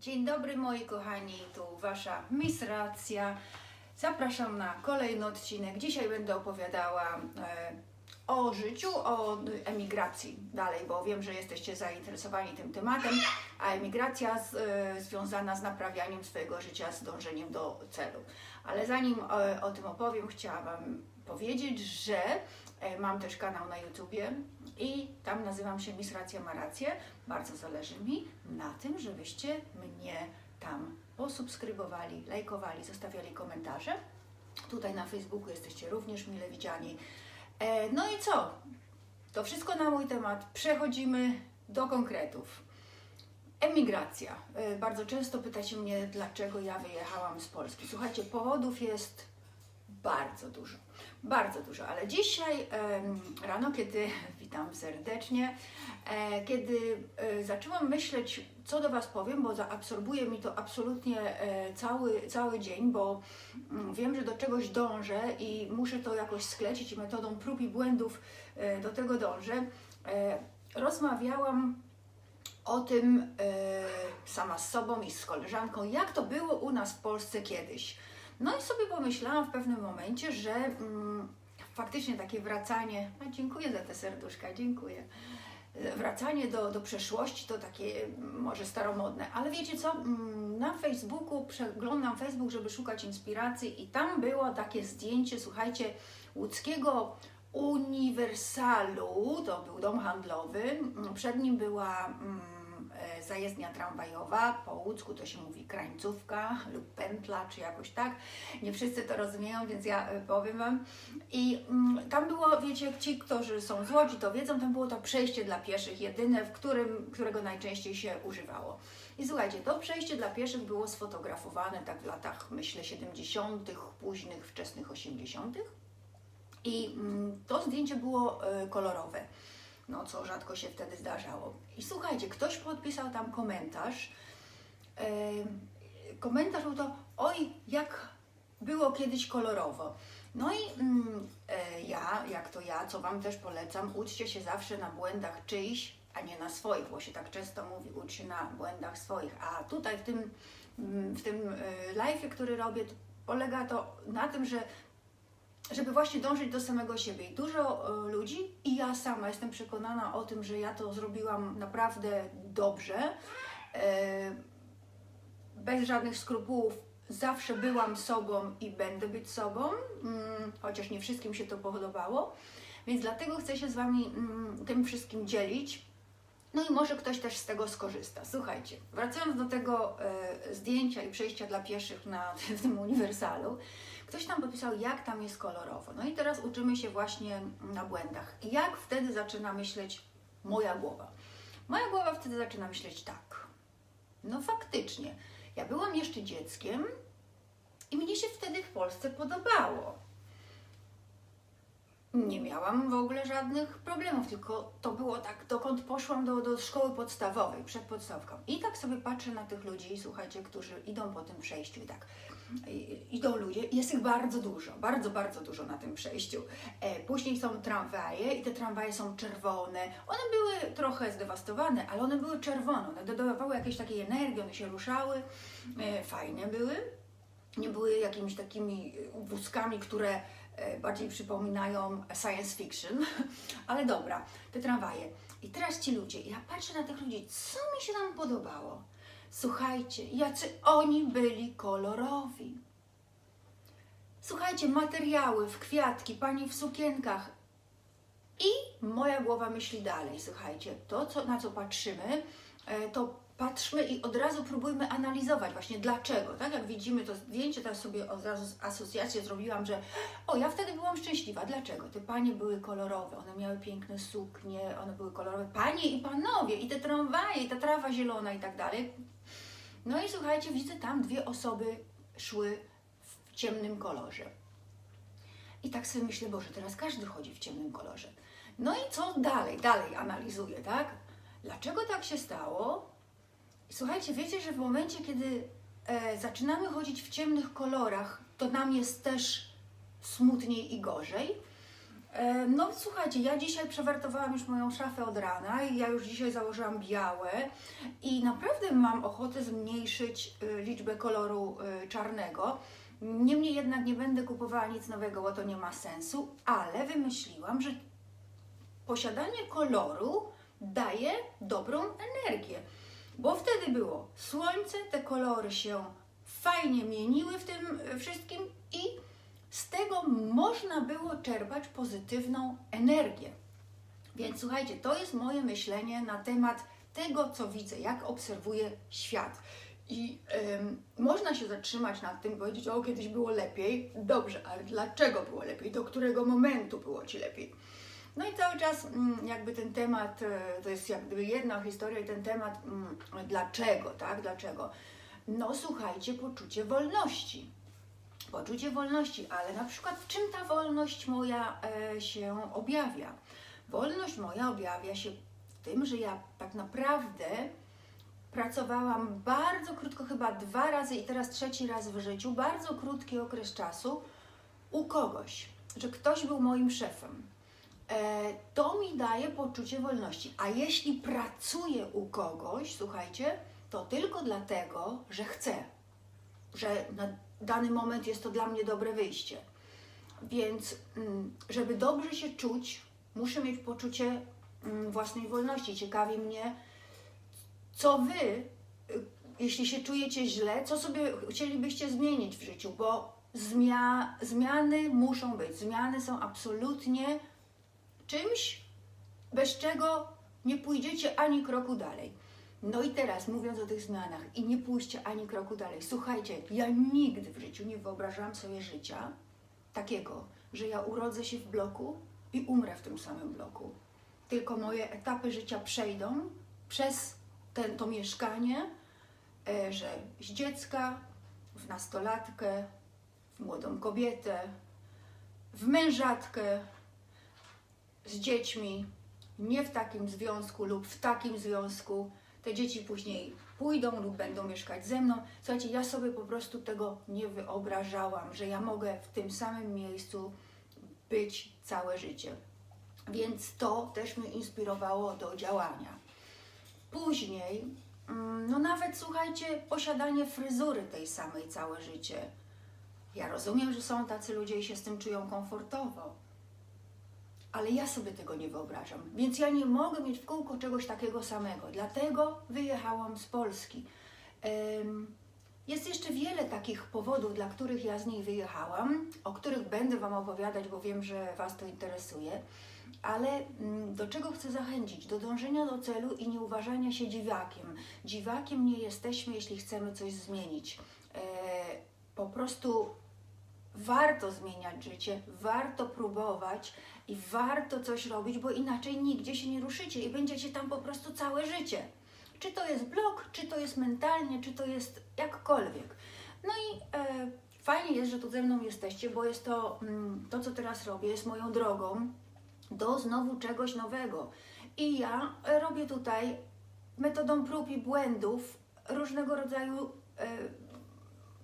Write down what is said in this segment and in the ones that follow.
Dzień dobry moi kochani, tu Wasza Miss Racja. Zapraszam na kolejny odcinek. Dzisiaj będę opowiadała e, o życiu, o emigracji dalej, bo wiem, że jesteście zainteresowani tym tematem, a emigracja z, e, związana z naprawianiem swojego życia, z dążeniem do celu. Ale zanim e, o tym opowiem, chciałam Wam powiedzieć, że mam też kanał na YouTubie i tam nazywam się Miss Racja ma rację. Bardzo zależy mi na tym, żebyście mnie tam posubskrybowali, lajkowali, zostawiali komentarze. Tutaj na Facebooku jesteście również mile widziani. E, no i co? To wszystko na mój temat. Przechodzimy do konkretów. Emigracja. E, Bardzo często pytacie mnie, dlaczego ja wyjechałam z Polski. Słuchajcie, powodów jest bardzo dużo. Bardzo dużo, ale dzisiaj rano, kiedy witam serdecznie, e, kiedy e, zaczęłam myśleć, co do Was powiem, bo zaabsorbuje mi to absolutnie e, cały, cały dzień, bo mm, wiem, że do czegoś dążę i muszę to jakoś sklecić i metodą prób i błędów do tego dążę. Rozmawiałam o tym sama z sobą i z koleżanką, jak to było u nas w Polsce kiedyś. No i sobie pomyślałam w pewnym momencie, że mm, faktycznie takie wracanie, a dziękuję za te serduszka, dziękuję. Wracanie do, do przeszłości to takie mm, może staromodne, ale wiecie co? Mm, Na Facebooku przeglądam Facebook, żeby szukać inspiracji, i tam było takie zdjęcie, słuchajcie, łódzkiego Uniwersalu, to był dom handlowy. Mm, Przed nim była zajezdnia tramwajowa, po łódzku to się mówi krańcówka lub pętla, czy jakoś tak. Nie wszyscy to rozumieją, więc ja e, powiem Wam. I mm, tam było, wiecie, ci, którzy są z Łodzi, to wiedzą, tam było to przejście dla pieszych, jedyne, w którym, którego najczęściej się używało. I słuchajcie, to przejście dla pieszych było sfotografowane tak w latach, myślę, 70., późnych, wczesnych 80. I mm, to zdjęcie było e, kolorowe, no co rzadko się wtedy zdarzało. I słuchajcie, ktoś podpisał tam komentarz. Komentarz był to, oj, jak było kiedyś kolorowo. No i mm, e, ja, jak to ja, co Wam też polecam, uczcie się zawsze na błędach czyjś, a nie na swoich, bo się tak często mówi, ucz się na błędach swoich. A tutaj w tym, mm, w tym e, live, który robię, polega to na tym, że żeby właśnie dążyć do samego siebie. I dużo e, ludzi, i ja sama jestem przekonana o tym, że ja to zrobiłam naprawdę dobrze, e, bez żadnych skrupułów. Zawsze byłam sobą i będę być sobą, mm, chociaż nie wszystkim się to podobało. Więc dlatego chcę się z Wami mm, tym wszystkim dzielić. No i może ktoś też z tego skorzysta. Słuchajcie, wracając do tego e, zdjęcia i przejścia dla pieszych na tym uniwersalu, ktoś tam podpisał, jak tam jest kolorowo. No i teraz uczymy się właśnie na błędach. Jak wtedy zaczyna myśleć moja głowa? Moja głowa wtedy zaczyna myśleć tak. No faktycznie, ja byłam jeszcze dzieckiem i mnie się wtedy w Polsce podobało nie miałam w ogóle żadnych problemów, tylko to było tak, dokąd poszłam do, do szkoły podstawowej, przed podstawką. I tak sobie patrzę na tych ludzi, słuchajcie, którzy idą po tym przejściu i tak. Idą ludzie, jest ich bardzo dużo, bardzo, bardzo dużo na tym przejściu. E, później są tramwaje i te tramwaje są czerwone. One były trochę zdewastowane, ale one były czerwone, one dodawały jakiejś takiej energii, one się ruszały, e, fajne były. Nie były jakimiś takimi wózkami, które e, bardziej przypominają science fiction, ale dobra, te tramwaje. I teraz ci ludzie, ja patrzę na tych ludzi, co mi się tam podobało? Słuchajcie, jacy oni byli kolorowi. Słuchajcie, materiały w kwiatki, pani w sukienkach. I moja głowa myśli dalej, słuchajcie, to co, na co patrzymy, e, to patrzmy i od razu próbujmy analizować właśnie dlaczego, tak? Jak widzimy to zdjęcie, teraz sobie od razu asocjację zrobiłam, że o, ja wtedy byłam szczęśliwa. Dlaczego? Te panie były kolorowe, one miały piękne suknie, one były kolorowe. Panie i panowie, i te tramwaje, i ta trawa zielona i tak dalej. No i słuchajcie, widzę tam dwie osoby szły w ciemnym kolorze. I tak sobie myślę, Boże, teraz każdy chodzi w ciemnym kolorze. No i co dalej? Dalej analizuję, tak? Dlaczego tak się stało? Słuchajcie, wiecie, że w momencie, kiedy e, zaczynamy chodzić w ciemnych kolorach, to nam jest też smutniej i gorzej. E, No słuchajcie, ja dzisiaj przewertowałam już moją szafę od rana i ja już dzisiaj założyłam białe i naprawdę mam ochotę zmniejszyć y, liczbę koloru y, czarnego. Niemniej jednak nie będę kupowała nic nowego, bo to nie ma sensu, ale wymyśliłam, że posiadanie koloru daje dobrą energię. Bo wtedy było słońce, te kolory się fajnie mieniły w tym wszystkim i z tego można było czerpać pozytywną energię. Więc słuchajcie, to jest moje myślenie na temat tego, co widzę, jak obserwuję świat. I em, można się zatrzymać nad tym, powiedzieć, o kiedyś było lepiej. Dobrze, ale dlaczego było lepiej? Do którego momentu było ci lepiej? No i cały czas mm, jakby ten temat, e, to jest jak gdyby jedna historia i ten temat, mm, dlaczego, tak? Dlaczego? No słuchajcie, poczucie wolności poczucie wolności, ale na przykład w czym ta wolność moja e, się objawia? Wolność moja objawia się w tym, że ja tak naprawdę pracowałam bardzo krótko, chyba dwa razy i teraz trzeci raz w życiu, bardzo krótki okres czasu u kogoś, że ktoś był moim szefem. E, to mi daje poczucie wolności. A jeśli pracuję u kogoś, słuchajcie, to tylko dlatego, że chcę, że na dany moment jest to dla mnie dobre wyjście. Więc, mm, żeby dobrze się czuć, muszę mieć poczucie mm, własnej wolności. Ciekawi mnie, co wy, y, jeśli się czujecie źle, co sobie chcielibyście zmienić w życiu, bo zmia zmiany muszą być. Zmiany są absolutnie czymś, bez czego nie pójdziecie ani kroku dalej. No i teraz, mówiąc o tych zmianach, i nie pójście ani kroku dalej. Słuchajcie, ja nigdy w życiu nie wyobrażałam sobie życia takiego, że ja urodzę się w bloku i umrę w tym samym bloku. Tylko moje etapy życia przejdą przez ten, to mieszkanie, e, że z dziecka w nastolatkę, w młodą kobietę, w mężatkę, z dziećmi, nie w takim związku lub w takim związku. Te dzieci później pójdą lub będą mieszkać ze mną. Słuchajcie, ja sobie po prostu tego nie wyobrażałam, że ja mogę w tym samym miejscu być całe życie. Więc to też mnie inspirowało do działania. Później, mm, no nawet słuchajcie, posiadanie fryzury tej samej całe życie. Ja rozumiem, że są tacy ludzie i się z tym czują komfortowo ale ja sobie tego nie wyobrażam. Więc ja nie mogę mieć w kółko czegoś takiego samego. Dlatego wyjechałam z Polski. Jest jeszcze wiele takich powodów, dla których ja z niej wyjechałam, o których będę Wam opowiadać, bo wiem, że Was to interesuje. Ale mm, do czego chcę zachęcić? Do dążenia do celu i nie uważania się dziwakiem. Dziwakiem nie jesteśmy, jeśli chcemy coś zmienić. E, po prostu warto zmieniać życie, warto próbować i warto coś robić, bo inaczej nigdzie się nie ruszycie i będziecie tam po prostu całe życie. Czy to jest blok, czy to jest mentalnie, czy to jest jakkolwiek. No i e, fajnie jest, że tu ze mną jesteście, bo jest to, mm, to co teraz robię, jest moją drogą do znowu czegoś nowego. I ja e, robię tutaj metodą prób i błędów różnego rodzaju e,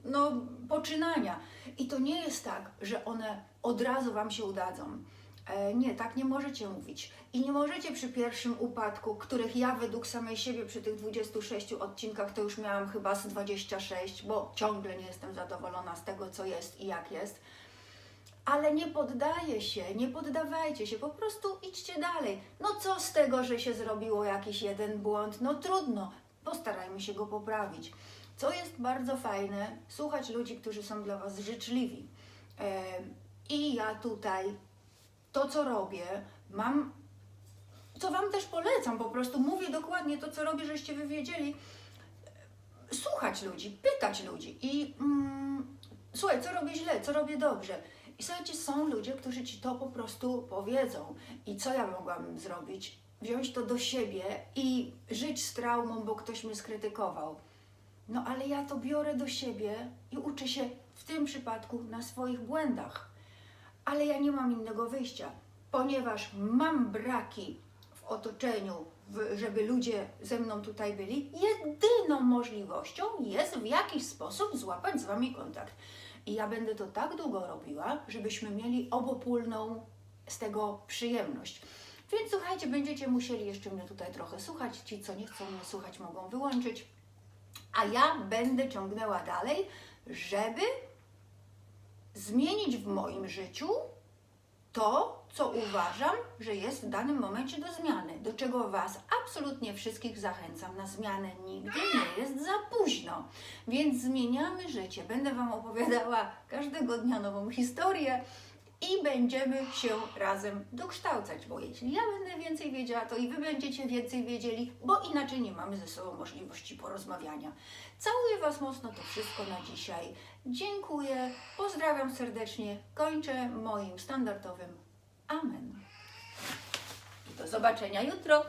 no, poczynania. I to nie jest tak, że one od razu Wam się udadzą. E, nie, tak nie możecie mówić. I nie możecie przy pierwszym upadku, których ja według samej siebie przy tych 26 odcinkach to już miałam chyba z 26, bo ciągle nie jestem zadowolona z tego, co jest i jak jest. Ale nie poddaję się, nie poddawajcie się, po prostu idźcie dalej. No co z tego, że się zrobiło jakiś jeden błąd? No trudno, postarajmy się go poprawić. Co jest bardzo fajne, słuchać ludzi, którzy są dla Was życzliwi. E, I ja tutaj to, co robię, mam, co Wam też polecam, po prostu mówię dokładnie to, co robię, żeście Wy wiedzieli. Słuchać ludzi, pytać ludzi i mm, słuchaj, co robię źle, co robię dobrze. I słuchajcie, są ludzie, którzy Ci to po prostu powiedzą. I co ja mogłabym zrobić? Wziąć to do siebie i żyć z traumą, bo ktoś mnie skrytykował. No ale ja to biorę do siebie i uczę się w tym przypadku na swoich błędach. Ale ja nie mam innego wyjścia, ponieważ mam braki w otoczeniu, żeby ludzie ze mną tutaj byli. Jedyną możliwością jest w jakiś sposób złapać z Wami kontakt. I ja będę to tak długo robiła, żebyśmy mieli obopólną z tego przyjemność. Więc słuchajcie, będziecie musieli jeszcze mnie tutaj trochę słuchać. Ci, co nie chcą mnie słuchać, mogą wyłączyć. A ja będę ciągnęła dalej, żeby zmienić w moim życiu to, co uważam, że jest w danym momencie do zmiany, do czego Was absolutnie wszystkich zachęcam. Na zmianę nigdy nie jest za późno, więc zmieniamy życie. Będę Wam opowiadała każdego dnia nową historię i będziemy się razem dokształcać, bo jeśli ja będę więcej wiedziała, to i Wy będziecie więcej wiedzieli, bo inaczej nie mamy ze sobą możliwości porozmawiania. Całuję Was mocno, to wszystko na dzisiaj. Dziękuję, pozdrawiam serdecznie, kończę moim standardowym Amen. I do zobaczenia jutro.